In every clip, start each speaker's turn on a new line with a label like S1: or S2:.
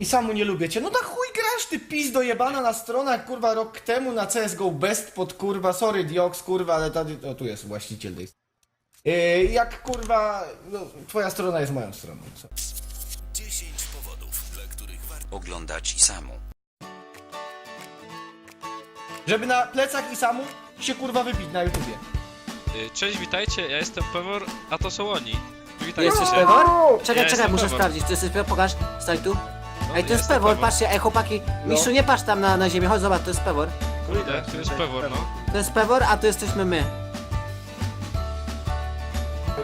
S1: I samu nie lubię cię. No to chuj grasz, ty pizdo jebana na stronach, kurwa, rok temu na CSGO Best pod, kurwa, sorry Diox, kurwa, ale ta, o, tu jest właściciel tej yy, Jak, kurwa, no, twoja strona jest moją stroną. Co?
S2: 10 powodów, dla których warto
S3: Oglądać i samu.
S1: Żeby na plecach i samu się, kurwa, wybić na YouTubie.
S4: Y, Cześć, witajcie, ja jestem Pewor, a to są oni. Witajcie.
S5: jesteś. Pewor?
S4: Ja
S5: Czekaj, czekaj,
S4: jestem
S5: muszę
S4: Pewor.
S5: sprawdzić. Ty jesteś Pewor? Pokaż, stań tu.
S4: No,
S5: Ej, to jest Pewor, patrzcie, ej chłopaki. Mistrzu, nie patrz tam na, na ziemię, chodź zobacz, to jest Pewor.
S4: Kurde, to jest Pewor, no.
S5: To jest Pewor, a to jesteśmy my.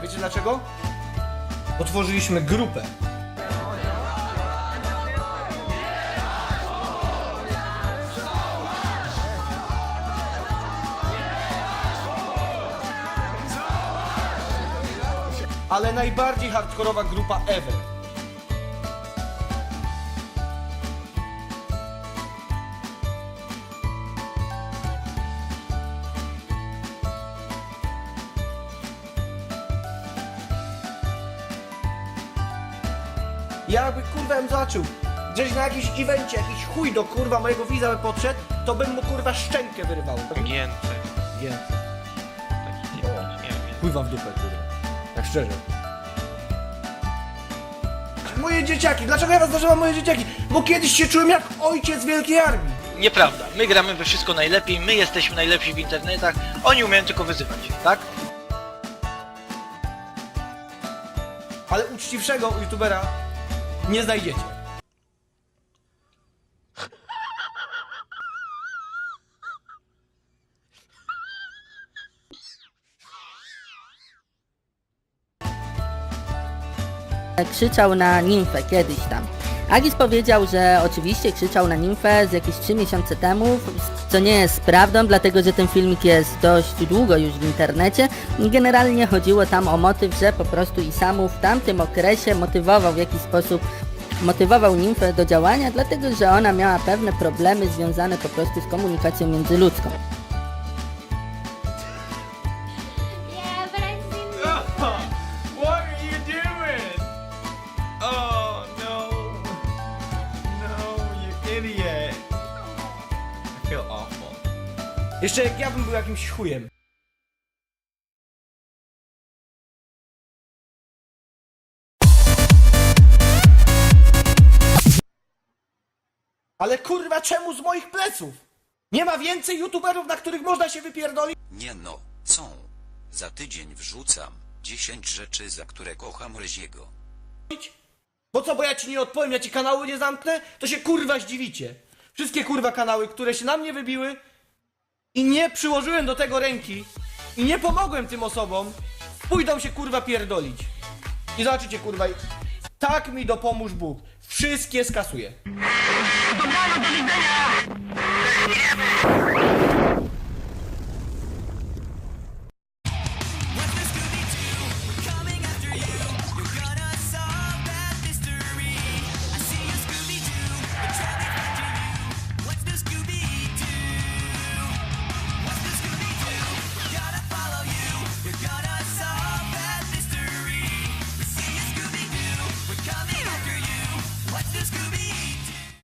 S1: Wiecie dlaczego? Otworzyliśmy grupę. Ale najbardziej hardkorowa grupa ever. Ja by kurwa bym zobaczył gdzieś na jakimś evencie, jakiś chuj do kurwa mojego widza by podszedł, to bym mu kurwa szczękę wyrywał.
S4: Gięty.
S1: Gięty.
S4: Taki nie, nie, nie.
S1: Pływa w dupę, kurwa. Tak szczerze. Moje dzieciaki, dlaczego ja was nazywam moje dzieciaki? Bo kiedyś się czułem jak ojciec wielkiej armii.
S6: Nieprawda. My gramy we wszystko najlepiej, my jesteśmy najlepsi w internetach, oni umieją tylko wyzywać, tak?
S1: Ale uczciwszego youtubera nie znajdziecie.
S7: krzyczał na nimfę kiedyś tam. Agis powiedział, że oczywiście krzyczał na nimfę z jakieś 3 miesiące temu, co nie jest prawdą, dlatego że ten filmik jest dość długo już w internecie. Generalnie chodziło tam o motyw, że po prostu Isamu w tamtym okresie motywował w jakiś sposób motywował nimfę do działania, dlatego że ona miała pewne problemy związane po prostu z komunikacją międzyludzką.
S1: Jeszcze jak ja bym był jakimś chujem. Ale kurwa czemu z moich pleców? Nie ma więcej youtuberów, na których można się wypierdolić?
S3: Nie no, są. Za tydzień wrzucam 10 rzeczy, za które kocham Reziego.
S1: Bo co, bo ja ci nie odpowiem, ja ci kanału nie zamknę? To się kurwa zdziwicie. Wszystkie kurwa kanały, które się na mnie wybiły i nie przyłożyłem do tego ręki i nie pomogłem tym osobom, pójdą się kurwa pierdolić. I zobaczycie kurwa, tak mi dopomóż Bóg. Wszystkie skasuję.